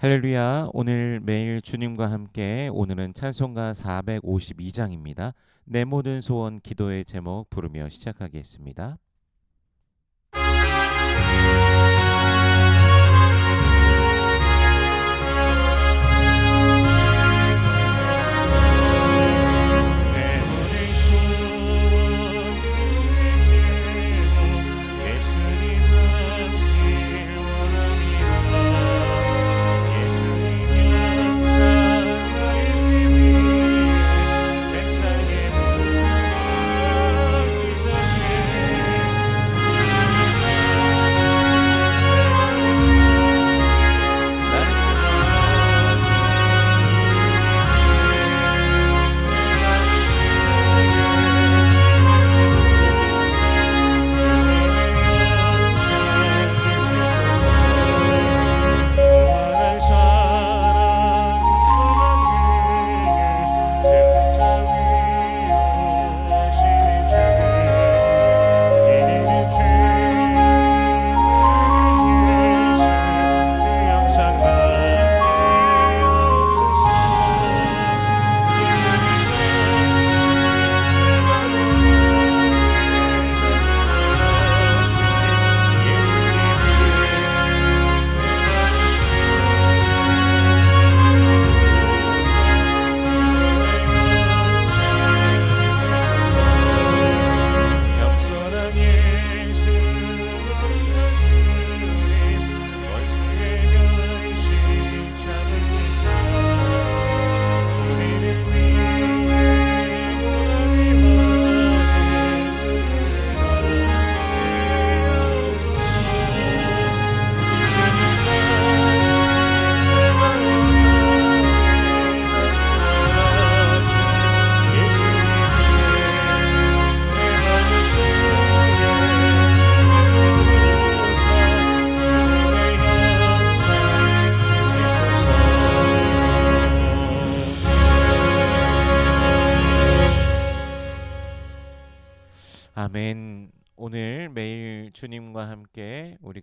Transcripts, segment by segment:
할렐루야. 오늘 매일 주님과 함께 오늘은 찬송가 452장입니다. 내 모든 소원 기도의 제목 부르며 시작하겠습니다.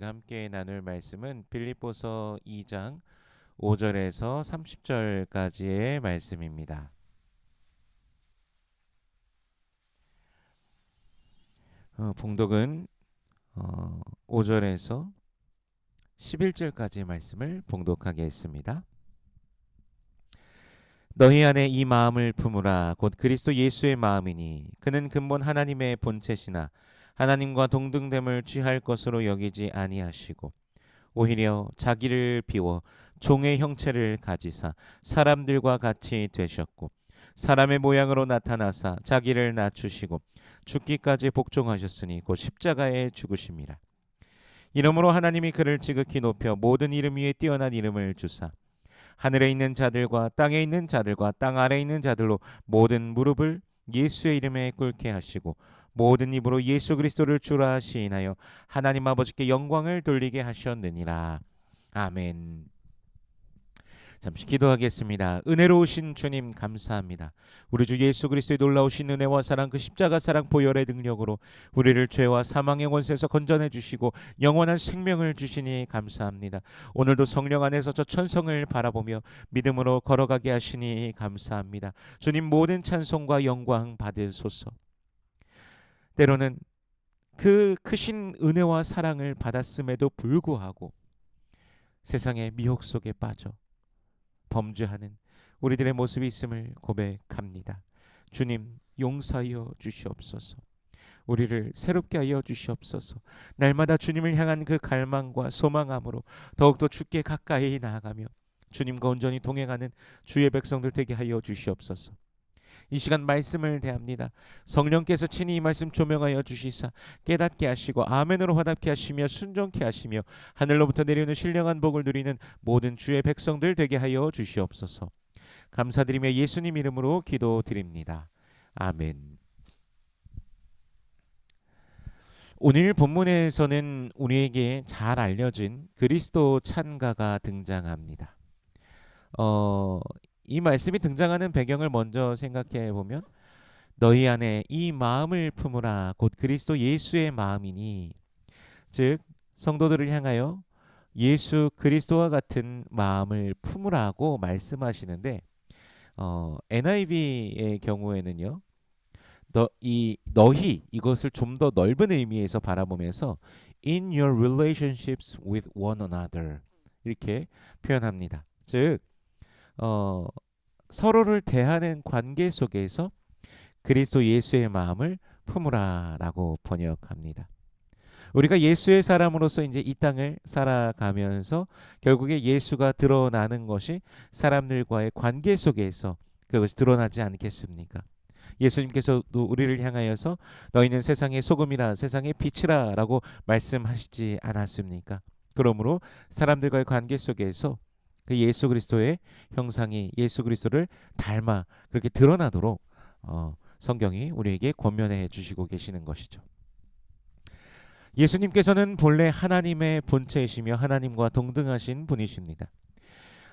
우리가 함께 나눌 말씀은 빌립보서 2장 5절에서 30절까지의 말씀입니다. 어, 봉독은 어, 5절에서 11절까지의 말씀을 봉독하겠습니다. 너희 안에 이 마음을 품으라 곧 그리스도 예수의 마음이니 그는 근본 하나님의 본체시나 하나님과 동등됨을 취할 것으로 여기지 아니하시고 오히려 자기를 비워 종의 형체를 가지사 사람들과 같이 되셨고 사람의 모양으로 나타나사 자기를 낮추시고 죽기까지 복종하셨으니 곧 십자가에 죽으심이라 이러므로 하나님이 그를 지극히 높여 모든 이름 위에 뛰어난 이름을 주사 하늘에 있는 자들과 땅에 있는 자들과 땅 아래에 있는 자들로 모든 무릎을 예수의 이름에 꿇게 하시고 모든 입으로 예수 그리스도를 주라 시인하여 하나님 아버지께 영광을 돌리게 하셨느니라. 아멘. 잠시 기도하겠습니다. 은혜로우신 주님 감사합니다. 우리 주 예수 그리스도의 놀라우신 은혜와 사랑 그 십자가 사랑 보혈의 능력으로 우리를 죄와 사망의 원세에서 건져내 주시고 영원한 생명을 주시니 감사합니다. 오늘도 성령 안에서 저 천성을 바라보며 믿음으로 걸어가게 하시니 감사합니다. 주님 모든 찬송과 영광 받으소서. 때로는 그 크신 은혜와 사랑을 받았음에도 불구하고 세상의 미혹 속에 빠져 범죄하는 우리들의 모습이 있음을 고백합니다. 주님 용서하여 주시옵소서. 우리를 새롭게 하여 주시옵소서. 날마다 주님을 향한 그 갈망과 소망함으로 더욱더 주께 가까이 나아가며 주님과 온전히 동행하는 주의 백성들 되게 하여 주시옵소서. 이 시간 말씀을 대합니다. 성령께서 친히 이 말씀 조명하여 주시사 깨닫게 하시고 아멘으로 화답케 하시며 순종케 하시며 하늘로부터 내려오는 신령한 복을 누리는 모든 주의 백성들 되게 하여 주시옵소서. 감사드리며 예수님 이름으로 기도드립니다. 아멘. 오늘 본문에서는 우리에게 잘 알려진 그리스도 찬가가 등장합니다. 어, 이 말씀이 등장하는 배경을 먼저 생각해 보면 너희 안에 이 마음을 품으라 곧 그리스도 예수의 마음이니 즉 성도들을 향하여 예수 그리스도와 같은 마음을 품으라고 말씀하시는데 어, NIV의 경우에는요. 너, 이 너희 이것을 좀 더 넓은 의미에서 바라보면서 in your relationships with one another 이렇게 표현합니다. 즉 어, 서로를 대하는 관계 속에서 그리스도 예수의 마음을 품으라라고 번역합니다. 우리가 예수의 사람으로서 이제 이 땅을 살아가면서 결국에 예수가 드러나는 것이 사람들과의 관계 속에서 그것이 드러나지 않겠습니까? 예수님께서도 우리를 향하여서 너희는 세상의 소금이라 세상의 빛이라라고 말씀하시지 않았습니까? 그러므로 사람들과의 관계 속에서 그 예수 그리스도의 형상이 예수 그리스도를 닮아 그렇게 드러나도록 어, 성경이 우리에게 권면해 주시고 계시는 것이죠. 예수님께서는 본래 하나님의 본체이시며 하나님과 동등하신 분이십니다.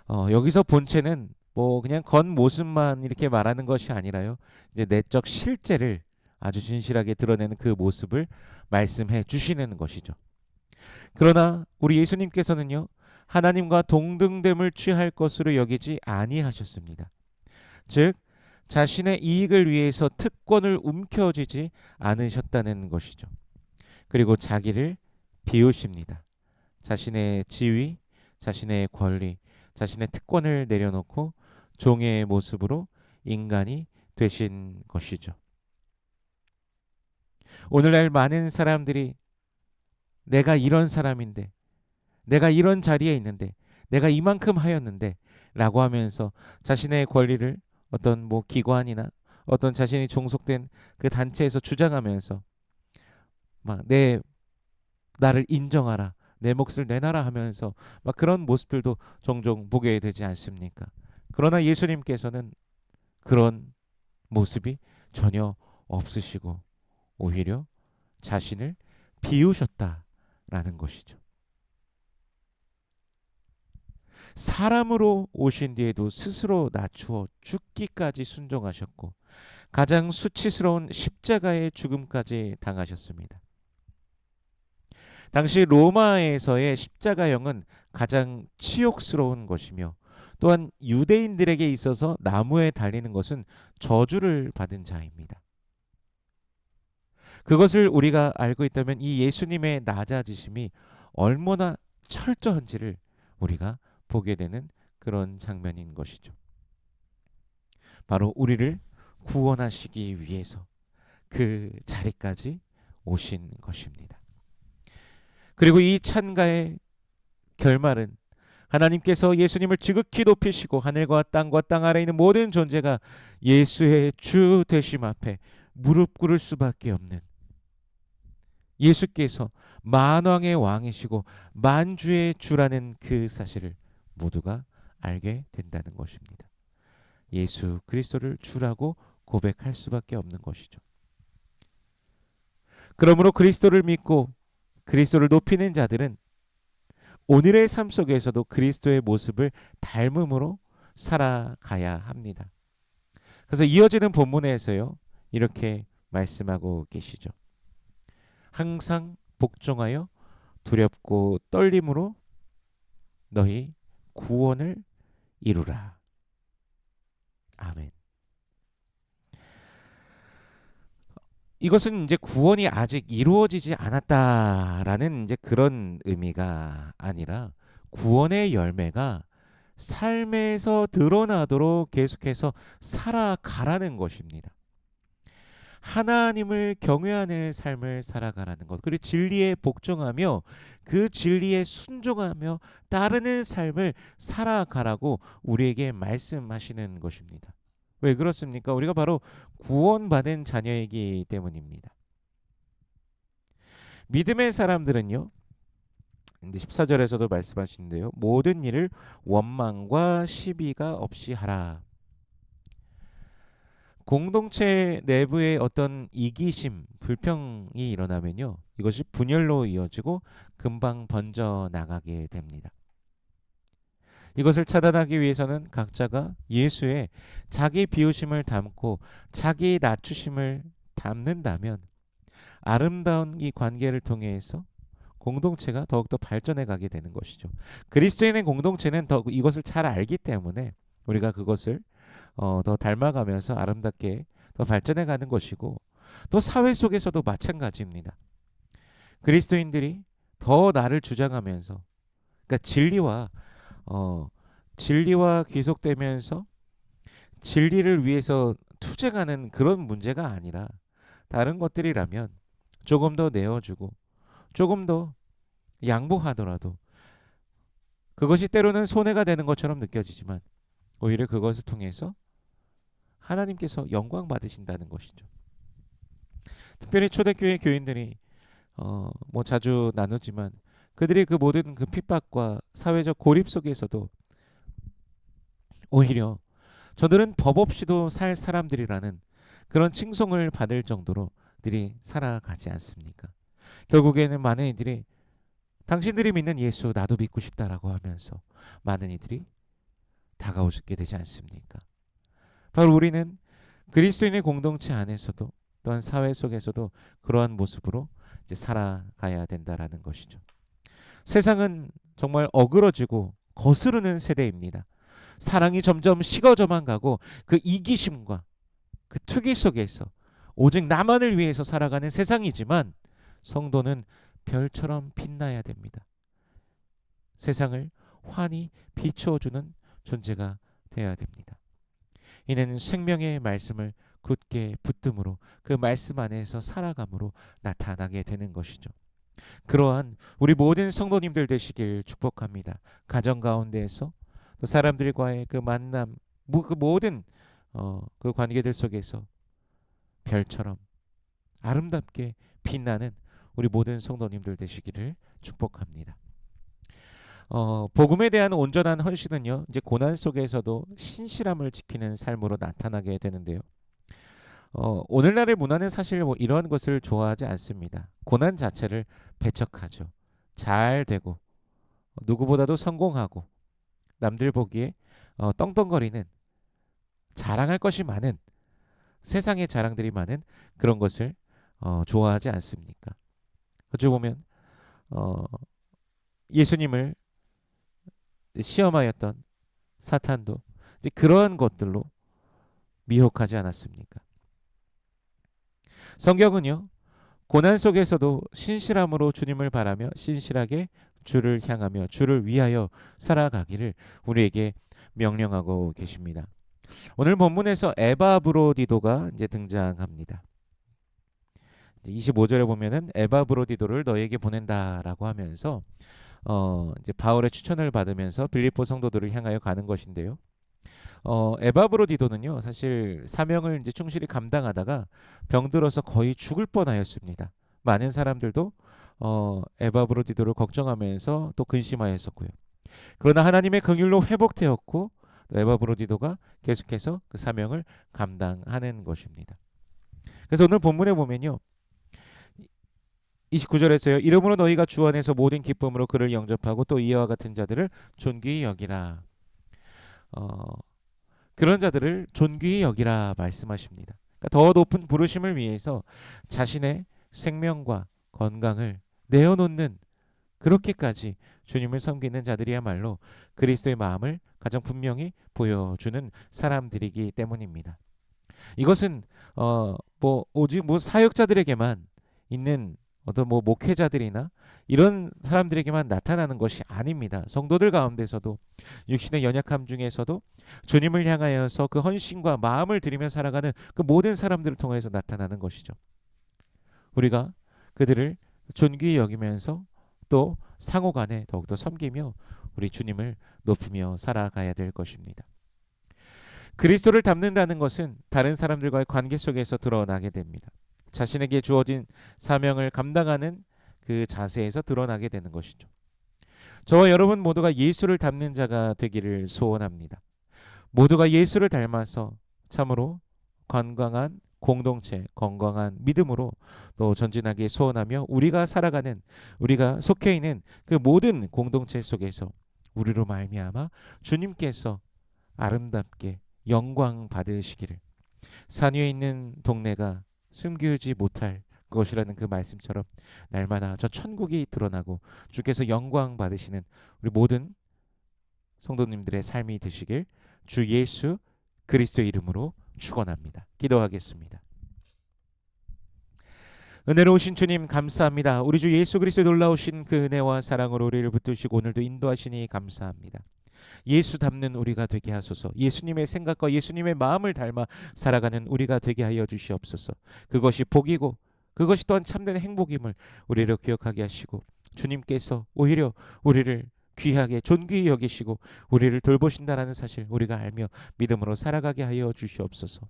어, 여기서 본체는 뭐 그냥 겉 모습만 이렇게 말하는 것이 아니라요. 이제 내적 실제를 아주 진실하게 드러내는 그 모습을 말씀해 주시는 것이죠. 그러나 우리 예수님께서는요. 하나님과 동등됨을 취할 것으로 여기지 아니하셨습니다. 즉 자신의 이익을 위해서 특권을 움켜쥐지 않으셨다는 것이죠. 그리고 자기를 비우십니다. 자신의 지위, 자신의 권리, 자신의 특권을 내려놓고 종의 모습으로 인간이 되신 것이죠. 오늘날 많은 사람들이 내가 이런 사람인데, 내가 이런 자리에 있는데, 내가 이만큼 하였는데, 라고 하면서 자신의 권리를 어떤 뭐 기관이나 어떤 자신이 종속된 그 단체에서 주장하면서 막 내 나를 인정하라 내 몫을 내놔라 하면서 막 그런 모습들도 종종 보게 되지 않습니까? 그러나 예수님께서는 그런 모습이 전혀 없으시고 오히려 자신을 비우셨다라는 것이죠. 사람으로 오신 뒤에도 스스로 낮추어 죽기까지 순종하셨고 가장 수치스러운 십자가의 죽음까지 당하셨습니다. 당시 로마에서의 십자가형은 가장 치욕스러운 것이며 또한 유대인들에게 있어서 나무에 달리는 것은 저주를 받은 자입니다. 그것을 우리가 알고 있다면 이 예수님의 낮아지심이 얼마나 철저한지를 우리가 보게 되는 그런 장면인 것이죠. 바로 우리를 구원하시기 위해서 그 자리까지 오신 것입니다. 그리고 이 찬가의 결말은 하나님께서 예수님을 지극히 높이시고 하늘과 땅과 땅 아래 있는 모든 존재가 예수의 주 되심 앞에 무릎 꿇을 수밖에 없는 예수께서 만왕의 왕이시고 만주의 주라는 그 사실을 모두가 알게 된다는 것입니다. 예수 그리스도를 주라고 고백할 수밖에 없는 것이죠. 그러므로 그리스도를 믿고 그리스도를 높이는 자들은 오늘의 삶 속에서도 그리스도의 모습을 닮음으로 살아가야 합니다. 그래서 이어지는 본문에서요. 이렇게 말씀하고 계시죠. 항상 복종하여 두렵고 떨림으로 너희 구원을 이루라. 아멘. 이것은 이제 구원이 아직 이루어지지 않았다라는 이제 그런 의미가 아니라 구원의 열매가 삶에서 드러나도록 계속해서 살아가라는 것입니다. 하나님을 경외하는 삶을 살아가라는 것. 그리고 진리에 복종하며 그 진리에 순종하며 따르는 삶을 살아가라고 우리에게 말씀하시는 것입니다. 왜 그렇습니까? 우리가 바로 구원받은 자녀이기 때문입니다. 믿음의 사람들은요. 근데 14절에서도 말씀하시는데요. 모든 일을 원망과 시비가 없이 하라. 공동체 내부의 어떤 이기심, 불평이 일어나면요. 이것이 분열로 이어지고 금방 번져 나가게 됩니다. 이것을 차단하기 위해서는 각자가 예수의 자기 비우심을 담고 자기 낮추심을 담는다면 아름다운 이 관계를 통해서 공동체가 더욱더 발전해 가게 되는 것이죠. 그리스도인의 공동체는 더 이것을 잘 알기 때문에 우리가 그것을 어, 더 닮아가면서 아름답게 더 발전해 가는 것이고 또 사회 속에서도 마찬가지입니다. 그리스도인들이 더 나를 주장하면서 그러니까 진리와 어, 진리와 귀속되면서 진리를 위해서 투쟁하는 그런 문제가 아니라 다른 것들이라면 조금 더 내어주고 조금 더 양보하더라도 그것이 때로는 손해가 되는 것처럼 느껴지지만 오히려 그것을 통해서 하나님께서 영광 받으신다는 것이죠. 특별히 초대교회 교인들이 어, 뭐 자주 나누지만 그들이 그 모든 그 핍박과 사회적 고립 속에서도 오히려 저들은 법 없이도 살 사람들이라는 그런 칭송을 받을 정도로 들이 살아가지 않습니까? 결국에는 많은 이들이 당신들이 믿는 예수 나도 믿고 싶다라고 하면서 많은 이들이 다가오게 되지 않습니까? 바로 우리는 그리스도인의 공동체 안에서도 또한 사회 속에서도 그러한 모습으로 이제 살아가야 된다라는 것이죠. 세상은 정말 어그러지고 거스르는 세대입니다. 사랑이 점점 식어져만 가고 그 이기심과 그 투기 속에서 오직 나만을 위해서 살아가는 세상이지만 성도는 별처럼 빛나야 됩니다. 세상을 환히 비추어주는 존재가 되어야 됩니다. 이는 생명의 말씀을 굳게 붙듦으로 그 말씀 안에서 살아감으로 나타나게 되는 것이죠. 그러한 우리 모든 성도님들 되시길 축복합니다. 가정 가운데에서 또 사람들과의 그 만남, 그 모든 어, 그 관계들 속에서 별처럼 아름답게 빛나는 우리 모든 성도님들 되시기를 축복합니다. 어, 복음에 대한 온전한 헌신은요, 이제 고난 속에서도 신실함을 지키는 삶으로 나타나게 되는데요. 어, 오늘날의 문화는 사실 뭐 이러한 것을 좋아하지 않습니다. 고난 자체를 배척하죠. 잘 되고 누구보다도 성공하고 남들 보기에 어, 떵떵거리는 자랑할 것이 많은 세상의 자랑들이 많은 그런 것을 어, 좋아하지 않습니까? 어찌 보면 어, 예수님을 시험하였던 사탄도 이제 그러한 것들로 미혹하지 않았습니까? 성경은요 고난 속에서도 신실함으로 주님을 바라며 신실하게 주를 향하며 주를 위하여 살아가기를 우리에게 명령하고 계십니다. 오늘 본문에서 에바브로디도가 이제 등장합니다. 25절에 보면은 에바브로디도를 너에게 보낸다라고 하면서 어 이제 바울의 추천을 받으면서 빌립보 성도들을 향하여 가는 것인데요. 어 에바브로디도는요 사실 사명을 이제 충실히 감당하다가 병들어서 거의 죽을 뻔하였습니다. 많은 사람들도 어 에바브로디도를 걱정하면서 또 근심하였었고요. 그러나 하나님의 긍휼로 회복되었고 에바브로디도가 계속해서 그 사명을 감당하는 것입니다. 그래서 오늘 본문에 보면요. 29절에서요. 이름으로 너희가 주 안에서 모든 기쁨으로 그를 영접하고 또 이와 같은 자들을 존귀히 여기라. 어, 그런 자들을 존귀히 여기라 말씀하십니다. 그러니까 더 높은 부르심을 위해서 자신의 생명과 건강을 내어놓는 그렇게까지 주님을 섬기는 자들이야말로 그리스도의 마음을 가장 분명히 보여주는 사람들이기 때문입니다. 이것은 어 뭐 오직 뭐 사역자들에게만 있는 어떤 뭐 목회자들이나 이런 사람들에게만 나타나는 것이 아닙니다. 성도들 가운데서도 육신의 연약함 중에서도 주님을 향하여서 그 헌신과 마음을 들이며 살아가는 그 모든 사람들을 통해서 나타나는 것이죠. 우리가 그들을 존귀히 여기면서 또 상호간에 더욱더 섬기며 우리 주님을 높이며 살아가야 될 것입니다. 그리스도를 닮는다는 것은 다른 사람들과의 관계 속에서 드러나게 됩니다. 자신에게 주어진 사명을 감당하는 그 자세에서 드러나게 되는 것이죠. 저와 여러분 모두가 예수를 닮는 자가 되기를 소원합니다. 모두가 예수를 닮아서 참으로 건강한 공동체, 건강한 믿음으로 또 전진하기 소원하며 우리가 살아가는 우리가 속해 있는 그 모든 공동체 속에서 우리로 말미암아 주님께서 아름답게 영광 받으시기를 산 위에 있는 동네가 숨기지 못할 것이라는 그 말씀처럼 날마다 저 천국이 드러나고 주께서 영광 받으시는 우리 모든 성도님들의 삶이 되시길 주 예수 그리스도의 이름으로 축원합니다. 기도하겠습니다. 은혜로우신 주님 감사합니다. 우리 주 예수 그리스도의 놀라우신 그 은혜와 사랑으로 우리를 붙드시고 오늘도 인도하시니 감사합니다. 예수 닮는 우리가 되게 하소서. 예수님의 생각과 예수님의 마음을 닮아 살아가는 우리가 되게 하여 주시옵소서. 그것이 복이고 그것이 또한 참된 행복임을 우리를 기억하게 하시고 주님께서 오히려 우리를 귀하게 존귀히 여기시고 우리를 돌보신다라는 사실 우리가 알며 믿음으로 살아가게 하여 주시옵소서.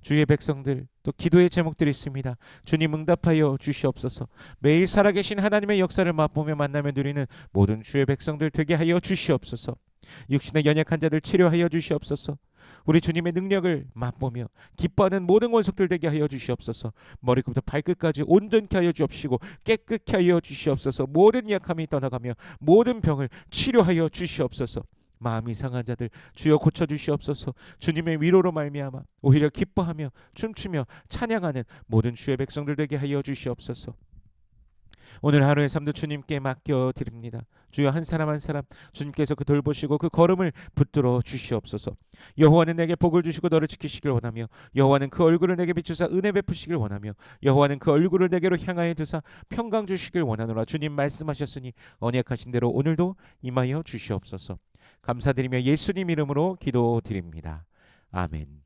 주의 백성들 또 기도의 제목들이 있습니다. 주님 응답하여 주시옵소서. 매일 살아계신 하나님의 역사를 맛보며 만나며 누리는 모든 주의 백성들 되게 하여 주시옵소서. 육신의 연약한 자들 치료하여 주시옵소서. 우리 주님의 능력을 맛보며 기뻐하는 모든 원속들 되게 하여 주시옵소서. 머리부터 발끝까지 온전케 하여 주옵시고 깨끗케 하여 주시옵소서. 모든 약함이 떠나가며 모든 병을 치료하여 주시옵소서. 마음이 상한 자들 주여 고쳐 주시옵소서. 주님의 위로로 말미암아 오히려 기뻐하며 춤추며 찬양하는 모든 주의 백성들 되게 하여 주시옵소서. 오늘 하루의 삶도 주님께 맡겨 드립니다. 주여 한 사람 한 사람 주님께서 그 돌보시고 그 걸음을 붙들어 주시옵소서. 여호와는 내게 복을 주시고 너를 지키시길 원하며 여호와는 그 얼굴을 내게 비추사 은혜 베푸시길 원하며 여호와는 그 얼굴을 내게로 향하여 드사 평강 주시길 원하노라. 주님 말씀하셨으니 언약하신 대로 오늘도 임하여 주시옵소서. 감사드리며 예수님 이름으로 기도드립니다. 아멘.